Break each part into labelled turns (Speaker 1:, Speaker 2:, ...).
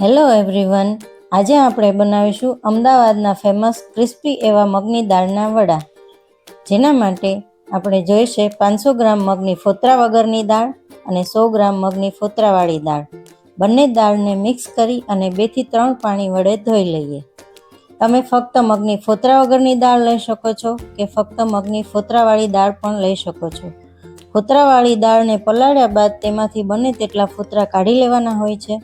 Speaker 1: Hello everyone આજે આપણે બનાવીશું અમદાવાદના ફેમસ ક્રિસ્પી એવા મગની દાળના વડા. જેના માટે આપણે જોઈશે પાંચસો ગ્રામ મગની ફોતરા વગરની દાળ અને સો ગ્રામ મગની ફોતરાવાળી દાળ. બંને દાળને મિક્સ કરી અને બેથી ત્રણ પાણી વડે ધોઈ લઈએ. તમે ફક્ત મગની ફોતરા વગરની દાળ લઈ શકો છો કે ફક્ત મગની ફોતરાવાળી દાળ પણ લઈ શકો છો. ફોતરાવાળી દાળને પલાળ્યા બાદ તેમાંથી બને તેટલા ફોતરા કાઢી લેવાના હોય છે.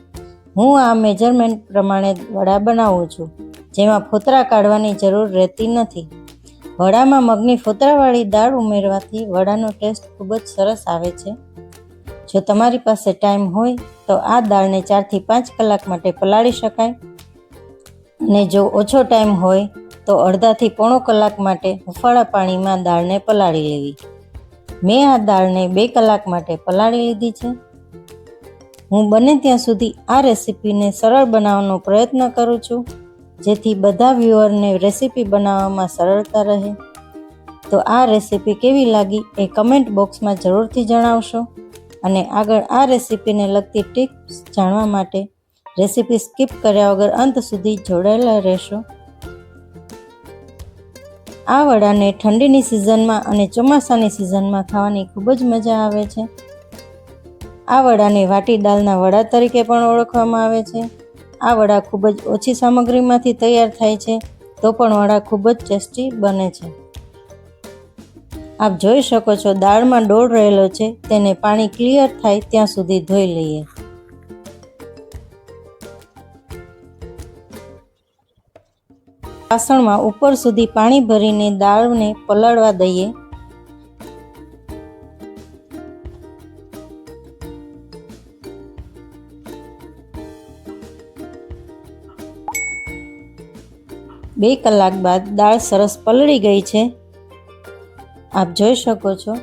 Speaker 1: હું આ મેજરમેન્ટ પ્રમાણે વડા બનાવું છું, જેમાં ફોતરા કાઢવાની જરૂર રહેતી નથી. વડામાં મગની ફોતરાવાળી દાળ ઉમેરવાથી વડાનો ટેસ્ટ ખૂબ જ સરસ આવે છે. જો તમારી પાસે ટાઈમ હોય, તો આ દાળને ચારથી પાંચ કલાક માટે પલાળી શકાય. અને જો ઓછો ટાઈમ હોય, તો અડધાથી પોણો કલાક માટે હુંફાળા પાણીમાં દાળને પલાળી લેવી. મેં આ દાળને બે કલાક માટે પલાળી લીધી છે. હું બને ત્યાં સુધી આ રેસીપીને સરળ બનાવવાનો પ્રયત્ન કરું છું. જેથી બધા વ્યુઅરને રેસીપી બનાવવામાં સરળતા રહે. તો આ રેસીપી કેવી લાગી એ કમેન્ટ બોક્સમાં જરૂરથી જણાવશો. અને આગળ આ રેસીપીને લગતી ટિપ્સ જાણવા માટે રેસીપી સ્કીપ કર્યા વગર અંત સુધી જોડાયેલા રહેશો. આ વડાને ઠંડીની સિઝનમાં અને ચોમાસાની સિઝનમાં ખાવાની ખૂબ જ મજા આવે છે. આ વડાને વાટી દાળના વડા તરીકે પણ ઓળખવામાં આવે છે. આ વડા ખૂબ જ ઓછી સામગ્રીમાંથી તૈયાર થાય છે, તો પણ વડા ખૂબ જ ટેસ્ટી બને છે. આપ જોઈ શકો છો દાળમાં ડોળ રહેલો છે, તેને પાણી ક્લિયર થાય ત્યાં સુધી ધોઈ લઈએ. વાસણમાં ઉપર સુધી પાણી ભરીને દાળને પલાળવા દઈએ. બે કલાક બાદ દાળ સરસ પલળી ગઈ છે. આપ જોઈ શકો છો,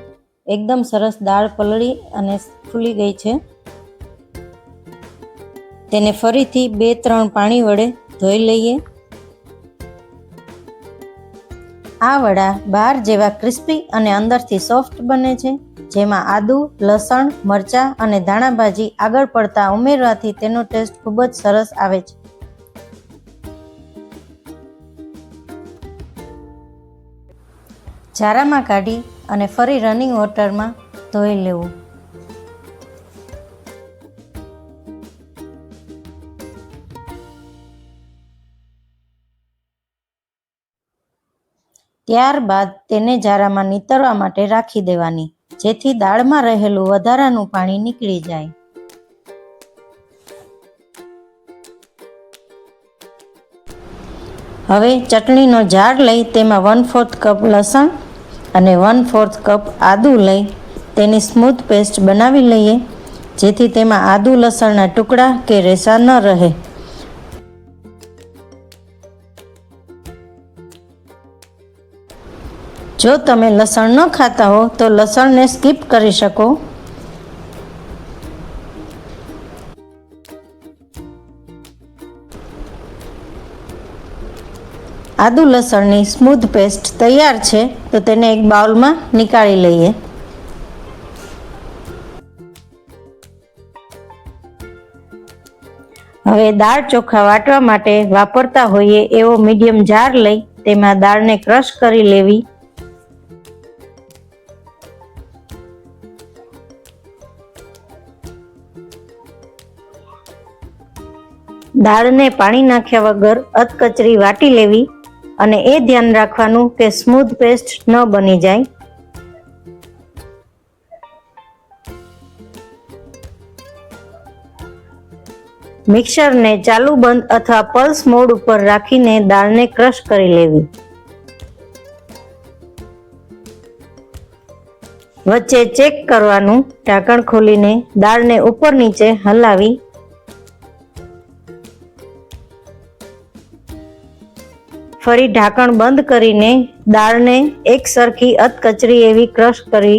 Speaker 1: એકદમ સરસ દાળ પલળી અને ફૂલી ગઈ છે. તેને ફરીથી બે ત્રણ પાણી વડે ધોઈ લઈએ. આ વડા બહાર જેવા ક્રિસ્પી અને અંદરથી સોફ્ટ બને છે, જેમાં આદુ, લસણ, મરચાં અને ધાણાભાજી આગળ પડતા ઉમેરવાથી તેનો ટેસ્ટ ખૂબ જ સરસ આવે છે. ઝારામાં કાઢી અને ફરી રનિંગ વોટરમાં ધોઈ લેવું. ત્યારબાદ તેને ઝારામાં નીતરવા માટે રાખી દેવાની, જેથી દાળમાં રહેલું વધારાનું પાણી નીકળી જાય. હવે ચટણીનો જાર લઈ તેમાં વન ફોર્થ કપ લસણ અને વન ફોર્થ કપ આદું લઈ તેની સ્મૂથ પેસ્ટ બનાવી લઈએ, જેથી તેમાં આદુ લસણના ટુકડા કે રેસા ન રહે. જો તમે લસણ ન ખાતા હો, તો લસણને સ્કીપ કરી શકો. આદુ લસણની સ્મૂથ પેસ્ટ તૈયાર છે, તો તેને એક બાઉલમાં નીકાળી લઈએ. હવે દાળ ચોખા વાટવા માટે વાપરતા હોઈએ એવો મીડિયમ જાર લઈ તેમાં દાળને ક્રશ કરી લેવી. દાળને પાણી નાખ્યા વગર અધકચરી વાટી લેવી. અને એ ધ્યાન રાખવાનું કે સ્મૂથ પેસ્ટ ન બની જાય. મિક્સરને ચાલુ બંધ અથવા પલ્સ મોડ ઉપર રાખીને દાળને ક્રશ કરી લેવી. વચ્ચે ચેક કરવાનું, ઢાંકણ ખોલીને દાળને ઉપર નીચે હલાવી ફરી ઢાંકણ બંધ કરીને દાળને એક સરખી અધકચરી એવી ક્રશ કરી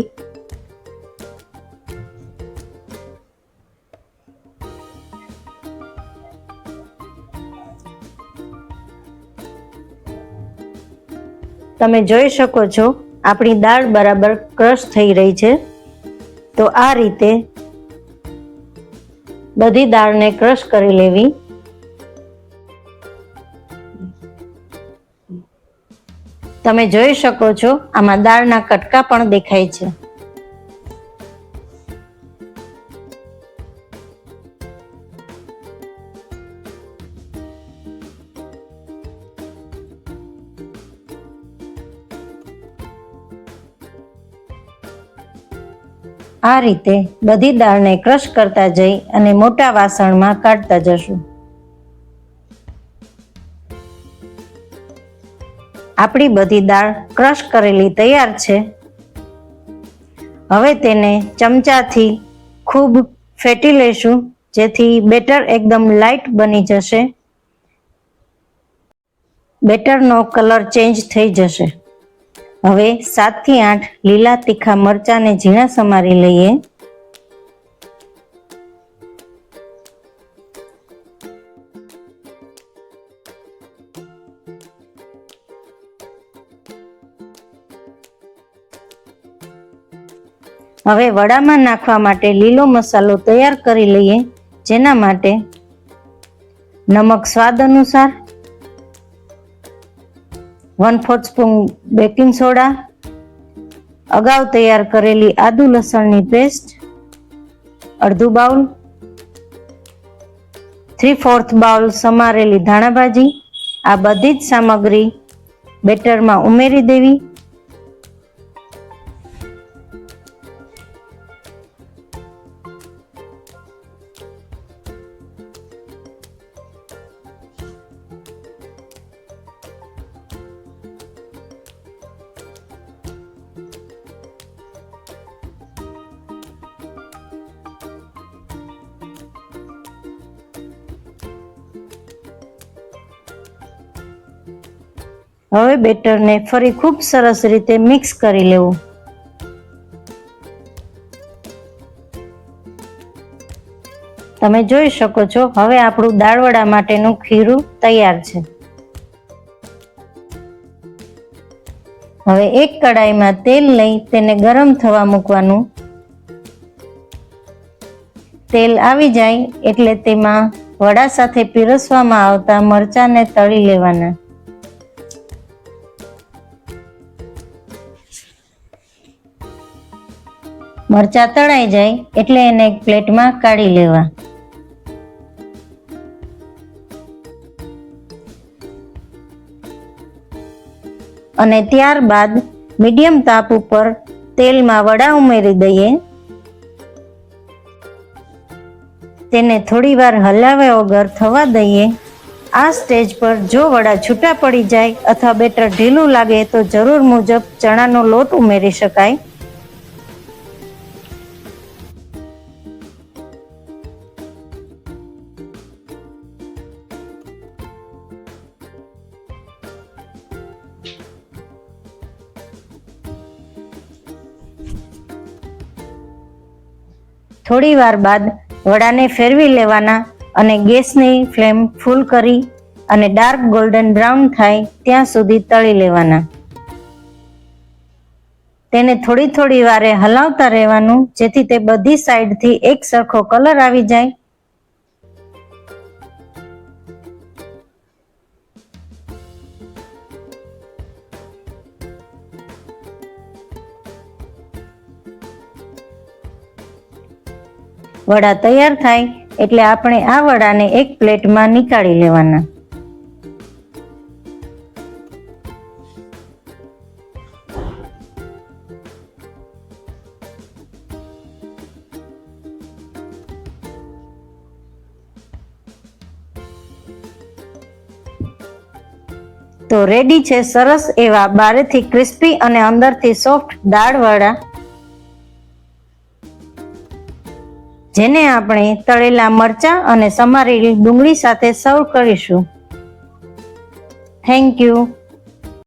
Speaker 1: તમે જોઈ શકો છો, આપણી દાળ બરાબર ક્રશ થઈ રહી છે. તો આ રીતે બધી દાળને ક્રશ કરી લેવી. તમે જોઈ શકો છો, આમાં દાળના કટકા પણ દેખાય છે. આ રીતે બધી દાળને ક્રશ કરતા જઈ અને મોટા વાસણમાં કાઢતા જશું. આપણી બધી દાળ ક્રશ કરેલી તૈયાર છે. હવે તેને ચમચાથી ખૂબ ફેટી લઈશું જેથી બેટર એકદમ લાઇટ બની જશે. બેટરનો કલર ચેન્જ થઈ જશે. હવે સાતથી આઠ લીલા તીખા મરચાંને ઝીણા સમારી લઈએ. હવે વડામાં નાખવા માટે લીલો મસાલો તૈયાર કરી લઈએ, જેના માટે નમક સ્વાદ અનુસાર one fourth spoon baking soda અગાઉ તૈયાર કરેલી આદુ લસણની પેસ્ટ અડધું બાઉલ થ્રી ફોર્થ બાઉલ સમારેલી ધાણાભાજી, આ બધી જ સામગ્રી બેટરમાં ઉમેરી દેવી. હવે બેટરને ફરી ખૂબ સરસ રીતે મિક્સ કરી લેવું. તમે જોઈ શકો છો, હવે આપણું દાળવડા માટેનું ખીરું તૈયાર છે. હવે એક કડાઈમાં તેલ લઈ તેને ગરમ થવા મૂકવાનું. તેલ આવી જાય એટલે તેમાં વડા સાથે પીરસવામાં આવતા મરચાંને તળી લેવાના. મરચા તળાઈ જાય એટલે એને એક પ્લેટમાં કાઢી લેવા. અને ત્યારબાદ મીડિયમ તાપ ઉપર તેલમાં વડા ઉમેરી દઈએ. તેને થોડીવાર હલાવ્યા વગર થવા દઈએ. આ સ્ટેજ પર જો વડા છૂટા પડી જાય અથવા બેટર ઢીલું લાગે તો જરૂર મુજબ ચણાનો લોટ ઉમેરી શકાય. થોડી વાર બાદ વડાને ફેરવી લેવાના અને ગેસની ફ્લેમ ફૂલ કરી અને ડાર્ક ગોલ્ડન બ્રાઉન થાય ત્યાં સુધી તળી લેવાના. તેને થોડી થોડી વારે હલાવતા રહેવાનું, જેથી તે બધી સાઈડથી એક સરખો કલર આવી જાય વડા તૈયાર થાય એટલે આપણે આ વડાને એક પ્લેટમાં નીકાળી લેવાના. તો રેડી છે સરસ એવા બારેથી ક્રિસ્પી અને અંદરથી સોફ્ટ દાળવાળા જેને આપણે તળેલા મરચાં અને સમારેલી ડુંગળી સાથે સર્વ કરીશું. Thank you